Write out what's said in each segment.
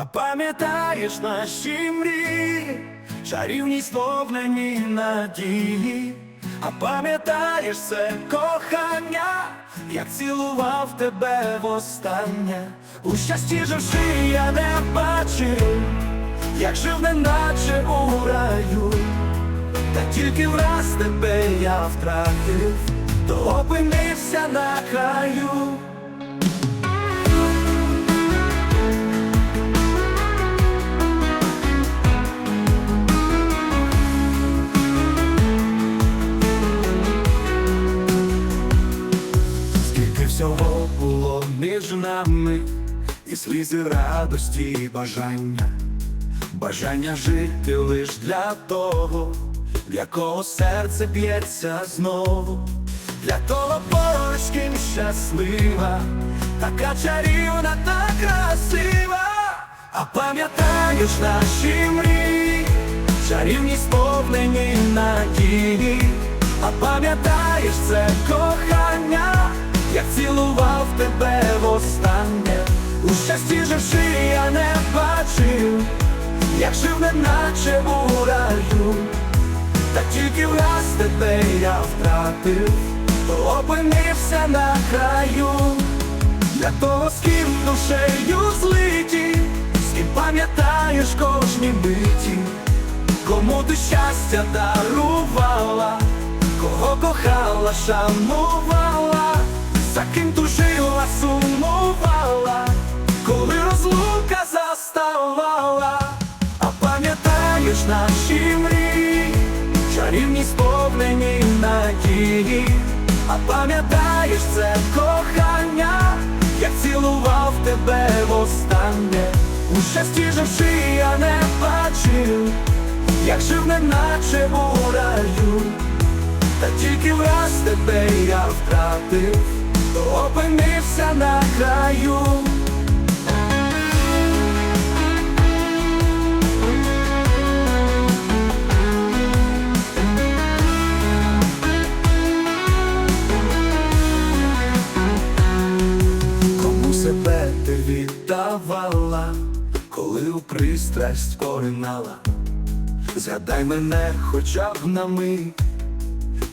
А пам'ятаєш наші мрії, чарівні сповнені надії, а пам'ятаєш це кохання, як цілував тебе востаннє, у щасті живши я не бачив, як жив неначе у раю, та тільки враз тебе я втратив, то опинився на краю. Всього було між нами, і слізи радості, і бажання, бажання жити лиш для того, для кого серце б'ється знову, для того поруч ким щаслива, така чарівна та красива, а пам'ятаєш наші мрії, чарівні сповнені надії. А пам'ятаєш це кохання, як цілував тебе востаннє, у щасті живши я не бачив, як жив неначе у раю, та тільки враз тебе я втратив, то опинився на краю, для того, з ким душею злиті, з ким пам'ятаєш кожні миті, кому ти щастя дарувала кого кохала, шанувала, за ким тужила, сумувала, коли розлука заставала, а пам'ятаєш наші мрії, чарівні сповнені надії, а пам'ятаєш це кохання, як цілував тебе востаннє, у щасті живши я не бачив, як жив неначе у раю. Та тільки враз тебе я втратив, опинився на краю. Кому себе ти віддавала, коли у пристрасть поринала, згадай мене хоча б на мить.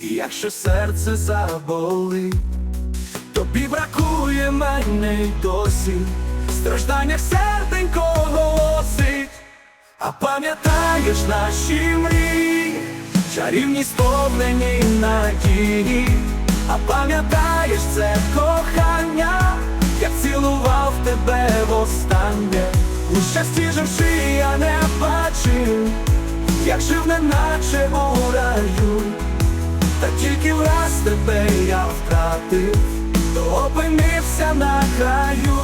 І якщо серце заболить, тобі бракує мене й досі, в стражданнях серденько голосить, а пам'ятаєш наші мрії, чарівні сповнені надії, а пам'ятаєш це кохання, як цілував тебе востаннє, у щасті живши я не бачив, як жив неначе у раю. Та тільки враз тебе я втратив, то опинився на краю.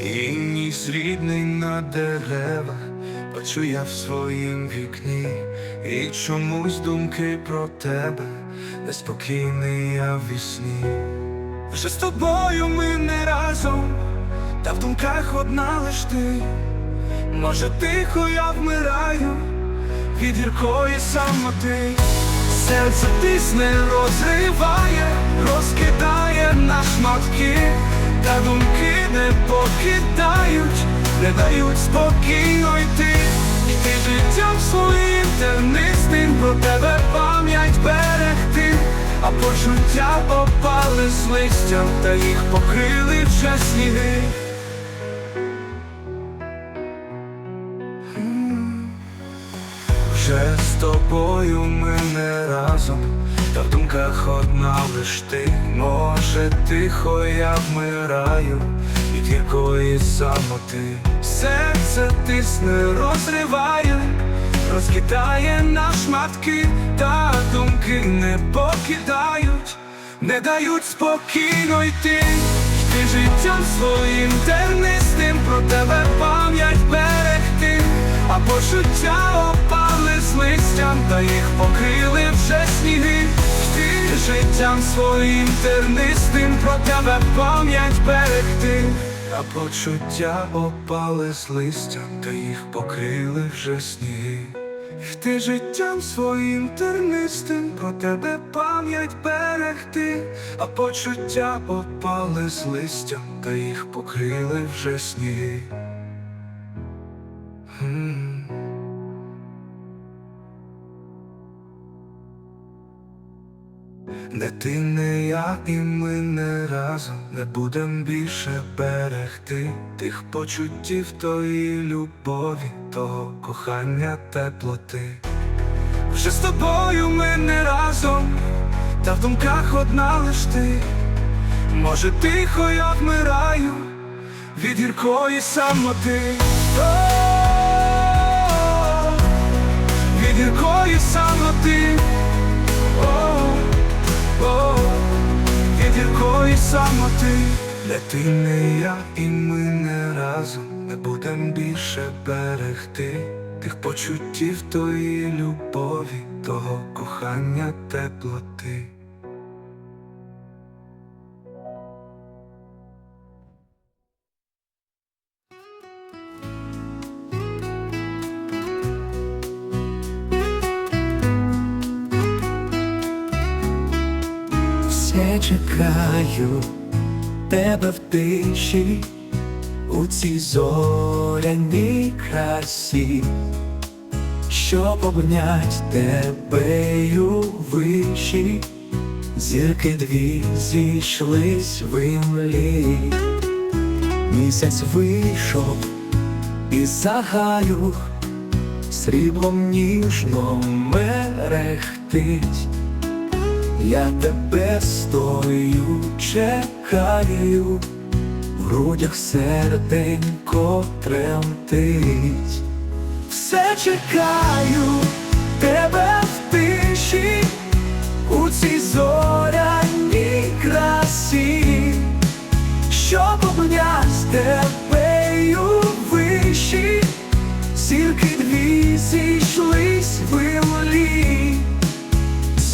І ніс на деревах, бачу я в своїм вікні, і чомусь думки про тебе, неспокійний я в вісні. Вже з тобою ми не разом, та в думках одна лиш ти. Може, тихо я вмираю від гіркої самоти. Серце тисне, розриває, розкидає на шматки, та думки не покидають, не дають спокійно йти. Ти життям своїм тернистим про тебе пам'ять берегти, а почуття опали з листям, та їх покрили вже сніги. Вже з тобою ми не разом, та в думках одна лиш ти. Може тихо я вмираю від гіркої самоти Серце тисне, розриває, розкидає на шматки, та думки не покидають, не дають спокійно йти. Ти життям своїм тернистим про тебе пам'ять берегти, а почуття їх покрили вже сніги. Ти життям своїм тернистим про тебе пам'ять берегти, а почуття опали з листям, та їх покрили вже сніги. Йти життям своїм тернистим, про тебе пам'ять берегти, а почуття опали з листям, та їх покрили вже сніги. І ми не разом не будем більше берегти тих почуттів тої любові, того кохання теплоти. Вже з тобою ми не разом, та в думках одна лиш ти. Може, тихо я вмираю від гіркої самоти. О, Від гіркої самоти. Самоти, де ти не я, і ми не разом не будем більше берегти тих почуттів тої любові, того кохання теплоти. Чекаю тебе в тиші, у цій зоряній красі, щоб обнять тебе у виші, зірки дві зійшлись в імлі. Місяць вийшов із загаю, сріблом ніжно мерехтить. Я тебе стою, чекаю, в грудях серденько тремтить. Все чекаю тебе в тиші, у цій зоряній красі, щоб обнять тебе виші, зірки дві зійшлись в імлі.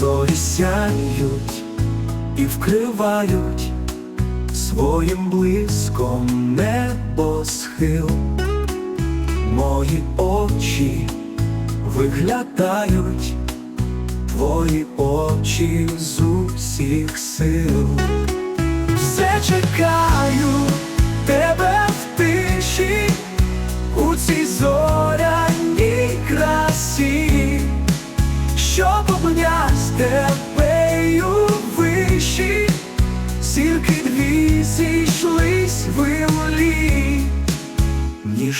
Зорі сяють і вкривають своїм блиском небосхил. Мої очі виглядають, твої очі з усіх сил. Все чекаю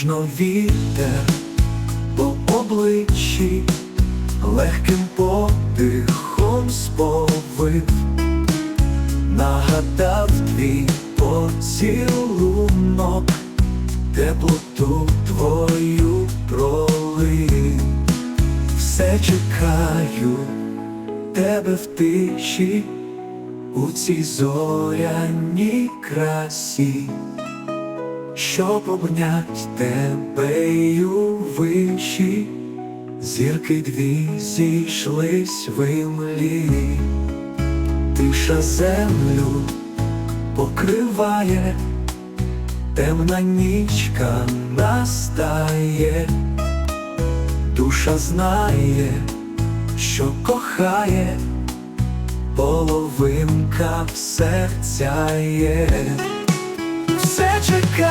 ніжно вітер по обличчі, легким подихом сповив, нагадав твій поцілунок, теплоту твою пролив. Все чекаю тебе в тиші, у цій зоряній красі, щоб обнять тебе й у виші, зірки дві зійшлись в імлі, тиша землю покриває, темна нічка настає. Душа знає, що кохає, половинка в серця є. Все чекаю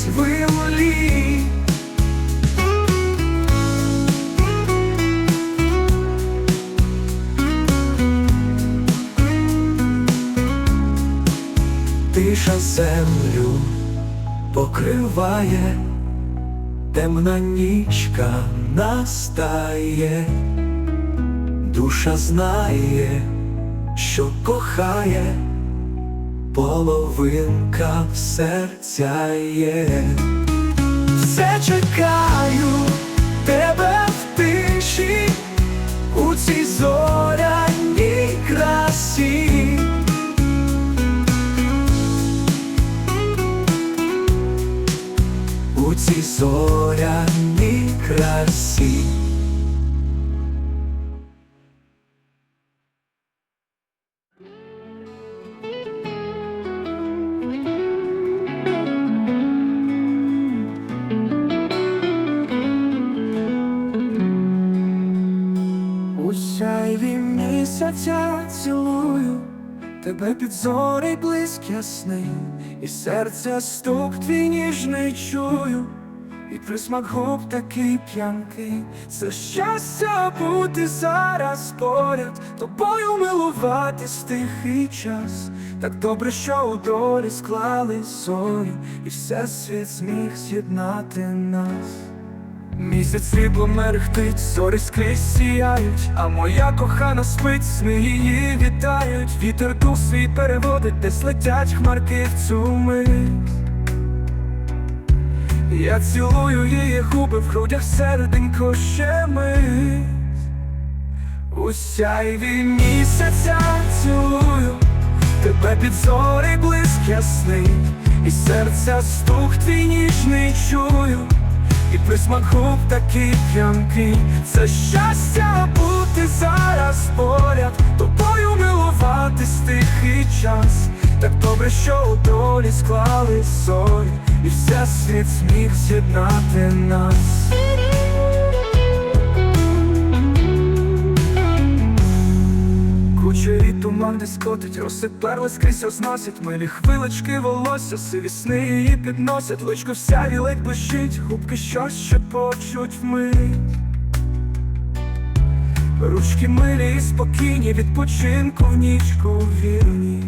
зійшлись. Тиша землю покриває, темна нічка настає, душа знає, що кохає, половинка серця є. Все чекаю тебе місяця цілую, тебе під зорий блиск ясний, і серця стук твій ніжний чую, і присмак губ такий п'янкий, це щастя бути зараз поряд, тобою милуватись тихий час. Так добре, що у долі склали зорі, і все світ зміг з'єднати нас. Місяць срібло мерехтить, зорі скрізь сіяють, а моя кохана спить, сни її вітають, вітер дух свій переводить, десь летять хмарки в цю мить. Я цілую її губи в грудях серденько ще мить. У сяйві місяця цілую, тебе під зорий блиск ясний, і серця стук твій ніжний чую. І присмак губ такий п'янки, Це щастя бути зараз поряд Тобою милуватись тихий час. Так добре, що у долі склали соль, І все світ зміг з'єднати нас туман десь котить, розсиперли скрізь розносять Милі хвилочки волосся, сиві сни її підносять. Личко вся вілить блищить, губки щось ще почуть вмить. Ручки милі і спокійні, відпочинку в нічку вірні.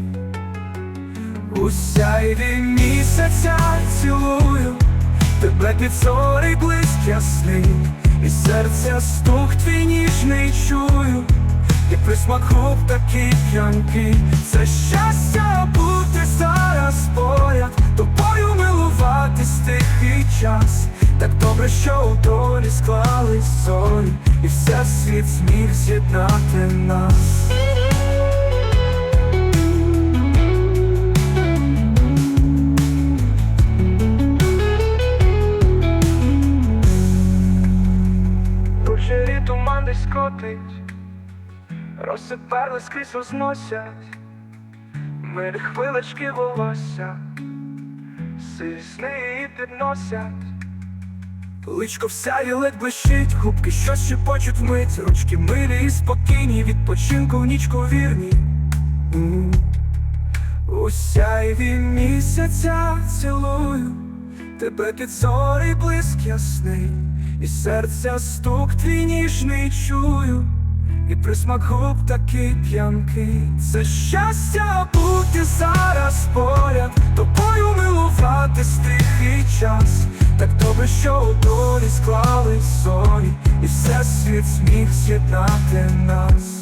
У сяйві місяця цілую Тебе під зорий блиск ясний І серця стук твій ніжний чую і присмак губ такі п'янки, Це щастя бути зараз поряд Тобою милуватись тихий час. Так добре, що у долі склались зорі І все світ зміг з'єднати нас Розсиперли скрізь розносять. Милі хвилочки волосся. Сиві сни її підносять. Личко вся ледь блищить, губки щось шепочуть вмить. Ручки милі і спокійні, відпочинку в нічку вірні. У сяйві місяця цілую. Тебе під зорий блиск ясний. І серця стук твій ніжний чую і присмак губ такий п'янкий Це щастя бути зараз поряд. Тобою милувати тихий час. Так добре, що у долі склали зорі. І все світ зміг з'єднати нас